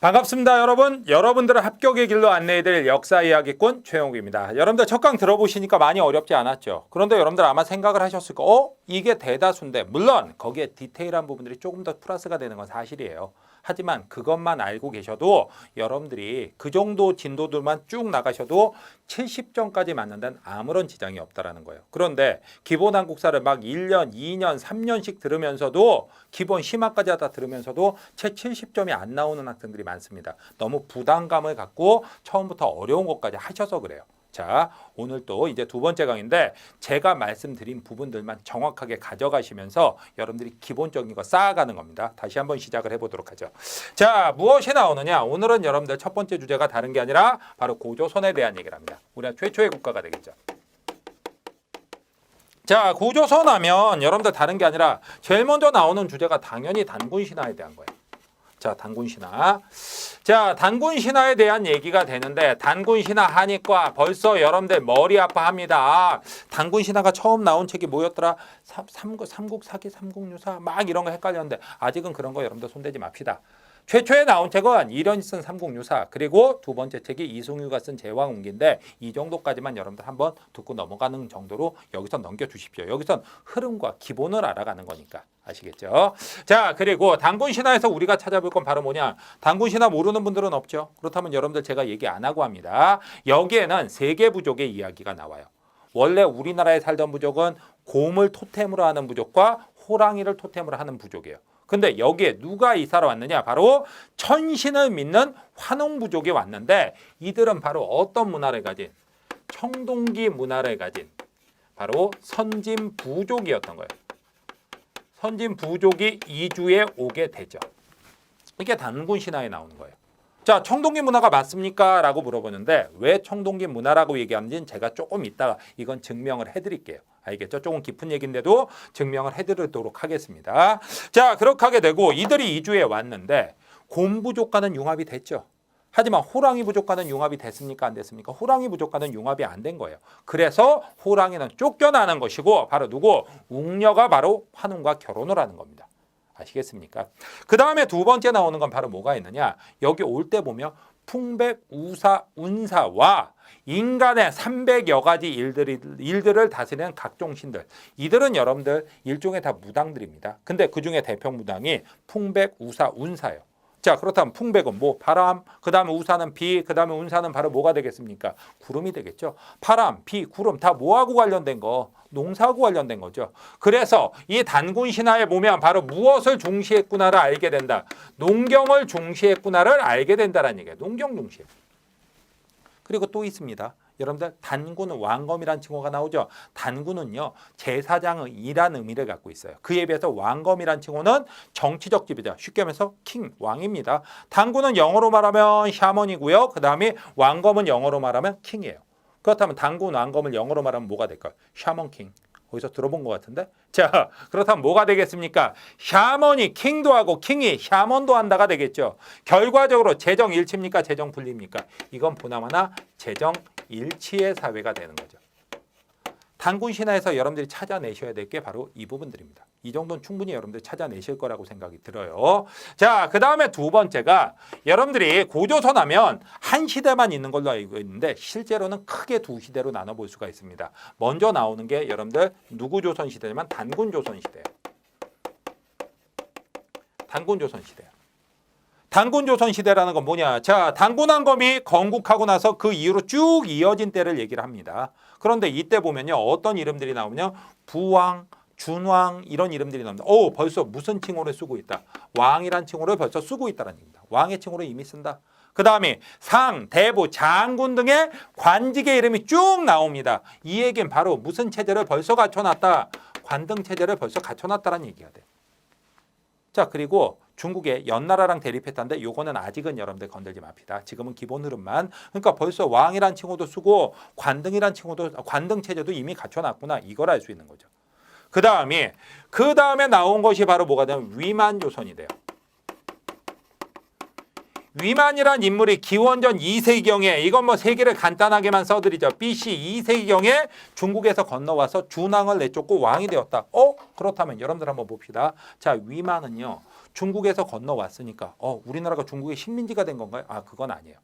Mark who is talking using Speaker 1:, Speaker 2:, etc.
Speaker 1: 반갑습니다, 여러분. 여러분들을 합격의 길로 안내해드릴 역사 이야기꾼 최영욱입니다. 여러분들 첫강 들어보시니까 많이 어렵지 않았죠? 그런데 여러분들 아마 생각을 하셨을 거, 어? 이게 대다수인데, 물론 거기에 디테일한 부분들이 조금 더 플러스가 되는 건 사실이에요. 하지만 그것만 알고 계셔도 여러분들이 그 정도 진도들만 쭉 나가셔도 70점까지 맞는 데는 아무런 지장이 없다라는 거예요. 그런데 기본 한국사를 막 1년, 2년, 3년씩 들으면서도 기본 심화까지 하다 들으면서도 채 70점이 안 나오는 학생들이 많습니다. 너무 부담감을 갖고 처음부터 어려운 것까지 하셔서 그래요. 자, 오늘 또 이제 두 번째 강인데 제가 말씀드린 부분들만 정확하게 가져가시면서 여러분들이 기본적인 거 쌓아가는 겁니다. 다시 한번 시작을 해보도록 하죠. 자, 무엇이 나오느냐? 오늘은 여러분들 첫 번째 주제가 다른 게 아니라 바로 고조선에 대한 얘기를 합니다. 우리가 최초의 국가가 되겠죠. 자, 고조선 하면 여러분들 다른 게 아니라 제일 먼저 나오는 주제가 당연히 단군 신화에 대한 거예요. 자, 단군 신화. 자, 단군 신화에 대한 얘기가 되는데 단군 신화 하니까 벌써 여러분들 머리 아파합니다. 아, 단군 신화가 처음 나온 책이 뭐였더라? 삼, 삼국, 삼국 사기, 삼국유사 막 이런 거 헷갈렸는데 아직은 그런 거 여러분들 손대지 맙시다. 최초에 나온 책은 이련이 쓴 삼국유사 그리고 두 번째 책이 이승유가 쓴 제왕운기인데 이 정도까지만 여러분들 한번 듣고 넘어가는 정도로 여기서 넘겨주십시오. 여기선 흐름과 기본을 알아가는 거니까 아시겠죠? 자 그리고 단군 신화에서 우리가 찾아볼 건 바로 뭐냐? 단군 신화 모르는 분들은 없죠. 그렇다면 여러분들 제가 얘기 안 하고 합니다. 여기에는 세계 부족의 이야기가 나와요. 원래 우리나라에 살던 부족은 곰을 토템으로 하는 부족과 호랑이를 토템으로 하는 부족이에요. 근데 여기에 누가 이사를 왔느냐? 바로 천신을 믿는 환웅 부족이 왔는데 이들은 바로 어떤 문화를 가진 청동기 문화를 가진 바로 선진 부족이었던 거예요. 선진 부족이 이주에 오게 되죠. 이게 단군 신화에 나오는 거예요. 자, 청동기 문화가 맞습니까? 라고 물어보는데 왜 청동기 문화라고 얘기하는지는 제가 조금 이따가 이건 증명을 해드릴게요. 알겠죠? 조금 깊은 얘기인데도 증명을 해드리도록 하겠습니다. 자, 그렇게 하게 되고 이들이 이주에 왔는데 곰 부족과는 융합이 됐죠. 하지만 호랑이 부족과는 융합이 됐습니까? 안 됐습니까? 호랑이 부족과는 융합이 안 된 거예요. 그래서 호랑이는 쫓겨나는 것이고 바로 누구? 웅녀가 바로 환웅과 결혼을 하는 겁니다. 아시겠습니까? 그 다음에 두 번째 나오는 건 바로 뭐가 있느냐? 여기 올 때 보면 풍백, 우사, 운사와 인간의 300여 가지 일들이, 일들을 다스리는 각종 신들. 이들은 여러분들 일종의 다 무당들입니다. 근데 그 중에 대표 무당이 풍백, 우사, 운사예요. 자, 그렇다면 풍백은 뭐 바람, 그다음에 우사는 비, 그다음에 운사는 바로 뭐가 되겠습니까? 구름이 되겠죠. 바람, 비, 구름 다 뭐하고 관련된 거? 농사하고 관련된 거죠. 그래서 이 단군 신화에 보면 바로 무엇을 중시했구나를 알게 된다. 농경을 중시했구나를 알게 된다라는 얘기예요. 농경 중시. 그리고 또 있습니다. 여러분들 단군은 왕검이란 칭호가 나오죠. 단군은요 제사장이란 의미를 갖고 있어요. 그에 비해서 왕검이란 칭호는 정치적 지배자, 쉽게 말해서 킹 왕입니다. 단군은 영어로 말하면 샤먼이고요. 그 다음에 왕검은 영어로 말하면 킹이에요. 그렇다면 단군 왕검을 영어로 말하면 뭐가 될까요? 샤먼 킹. 어디서 들어본 것 같은데? 자, 그렇다면 뭐가 되겠습니까? 샤먼이 킹도 하고 킹이 샤먼도 한다가 되겠죠. 결과적으로 재정 일치입니까? 재정 분리입니까? 이건 보나마나 재정 일치의 사회가 되는 거죠. 단군 신화에서 여러분들이 찾아내셔야 될 게 바로 이 부분들입니다. 이 정도는 충분히 여러분들 찾아내실 거라고 생각이 들어요. 자, 그 다음에 두 번째가 여러분들이 고조선 하면 한 시대만 있는 걸로 알고 있는데 실제로는 크게 두 시대로 나눠볼 수가 있습니다. 먼저 나오는 게 여러분들 누구 조선 시대냐면 단군 조선 시대예요. 단군 조선 시대예요. 단군 조선 시대라는 건 뭐냐? 자, 단군 한검이 건국하고 나서 그 이후로 쭉 이어진 때를 얘기를 합니다. 그런데 이때 보면요. 어떤 이름들이 나오냐? 부왕, 준왕 이런 이름들이 나옵니다. 오, 벌써 무슨 칭호를 쓰고 있다. 왕이란 칭호를 벌써 쓰고 있다는 얘기입니다. 왕의 칭호를 이미 쓴다. 그 다음에 상, 대부, 장군 등의 관직의 이름이 쭉 나옵니다. 이 얘기는 바로 무슨 체제를 벌써 갖춰놨다. 관등 체제를 벌써 갖춰놨다는 얘기가 돼요. 자 그리고 중국의 연나라랑 대립했다는데 요거는 아직은 여러분들 건들지 맙시다. 지금은 기본 흐름만. 그러니까 벌써 왕이란 칭호도 쓰고 관등이란 칭호도 관등 체제도 이미 갖춰놨구나. 이걸 알 수 있는 거죠. 그 다음에 그 다음에 나온 것이 바로 뭐가 되면 위만 조선이 돼요. 위만이란 인물이 기원전 2세기경에 이건 뭐 세계를 간단하게만 써드리죠. BC 2세기경에 중국에서 건너와서 준왕을 내쫓고 왕이 되었다. 어? 그렇다면 여러분들 한번 봅시다. 자, 위만은요. 중국에서 건너왔으니까 어, 우리나라가 중국의 식민지가 된 건가요? 아, 그건 아니에요.